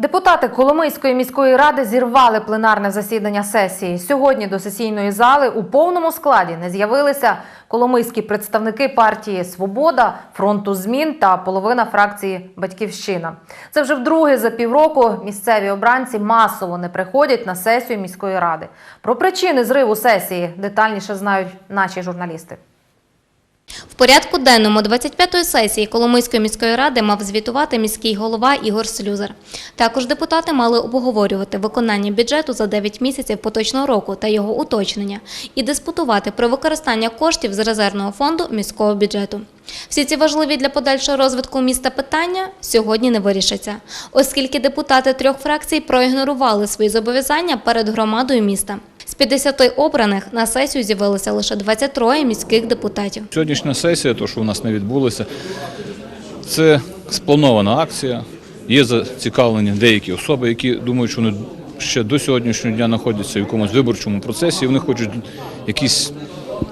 Депутати Коломийської міської ради зірвали пленарне засідання сесії. Сьогодні до сесійної зали у повному складі не з'явилися коломийські представники партії Свобода, фронту змін та половина фракції Батьківщина. Це вже вдруге за півроку місцеві обранці масово не приходять на сесію міської ради. Про причини зриву сесії детальніше знають наші журналісти. В порядку денному 25-ї сесії Коломийської міської ради мав звітувати міський голова Ігор Слюзар. Також депутати мали обговорювати виконання бюджету за 9 місяців поточного року та його уточнення і диспутувати про використання коштів з резервного фонду міського бюджету. Всі ці важливі для подальшого розвитку міста питання сьогодні не вирішаться, оскільки депутати трьох фракцій проігнорували свої зобов'язання перед громадою міста. З 50 обраних на сесію з'явилося лише 23 міських депутатів. Сьогоднішня сесія, то що у нас не відбулося, це спланована акція. Є зацікавлені деякі особи, які думають, що вони ще до сьогоднішнього дня знаходяться в якомусь виборчому процесі, і вони хочуть якісь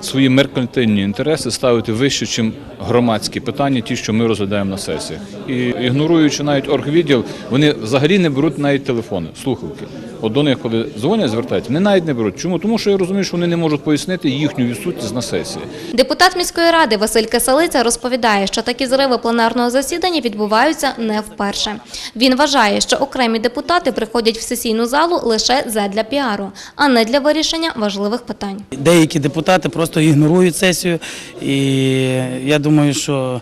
свої меркантильні інтереси ставити вище, ніж громадські питання, ті, що ми розглядаємо на сесіях. І ігноруючи навіть оргвідділ, вони взагалі не беруть навіть телефони, слухавки. От до них, коли дзвонять, звертаються, вони навіть не беруть. Чому? Тому що я розумію, що вони не можуть пояснити їхню відсутність на сесії. Депутат міської ради Василь Киселиця розповідає, що такі зриви пленарного засідання відбуваються не вперше. Він вважає, що окремі депутати приходять в сесійну залу лише задля піару, а не для вирішення важливих питань. Деякі депутати просто ігнорують сесію, і я думаю, що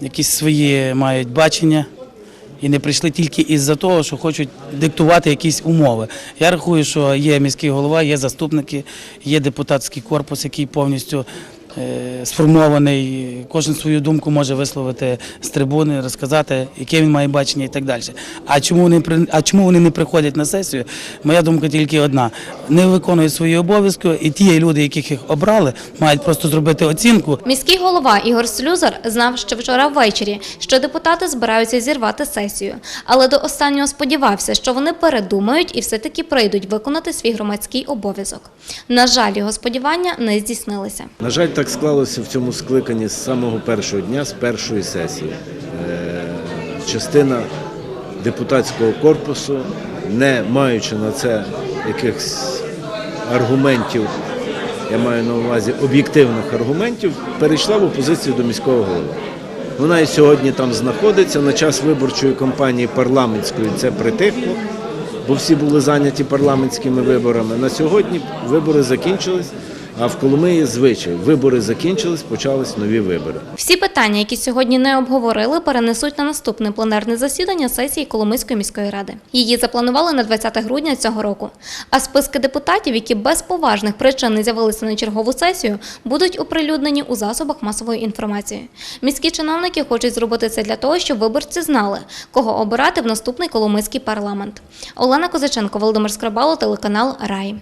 якісь свої мають бачення. І не прийшли тільки із-за того, що хочуть диктувати якісь умови. Я рахую, що є міський голова, є заступники, є депутатський корпус, який повністю сформований. Кожен свою думку може висловити з трибуни, розказати, яке він має бачення і так далі. А чому вони при- а чому вони не приходять на сесію? Моя думка тільки одна: не виконують свої обов'язки, і ті люди, яких їх обрали, мають просто зробити оцінку Міський голова Ігор Слюзар знав ще вчора ввечері, що депутати збираються зірвати сесію, але до останнього сподівався, що вони передумають і все-таки прийдуть виконати свій громадський обов'язок. На жаль, його сподівання не здійснилися. На жаль, так склалося в цьому скликанні з самого першого дня, з першої сесії. Е, Частина депутатського корпусу, не маючи на це якихось аргументів, я маю на увазі об'єктивних аргументів, перейшла в опозицію до міського голови. Вона і сьогодні там знаходиться. На час виборчої кампанії парламентської це притихло, бо всі були зайняті парламентськими виборами. На сьогодні вибори закінчились, а в Коломиї звичай вибори закінчились, почались нові вибори. Всі питання, які сьогодні не обговорили, перенесуть на наступне пленарне засідання сесії Коломийської міської ради. Її запланували на 20 грудня цього року. А списки депутатів, які без поважних причин не з'явилися на чергову сесію, будуть оприлюднені у засобах масової інформації. Міські чиновники хочуть зробити це для того, щоб виборці знали, кого обирати в наступний Коломийський парламент. Олена Козаченко, Володимир Скрабало, телеканал Рай.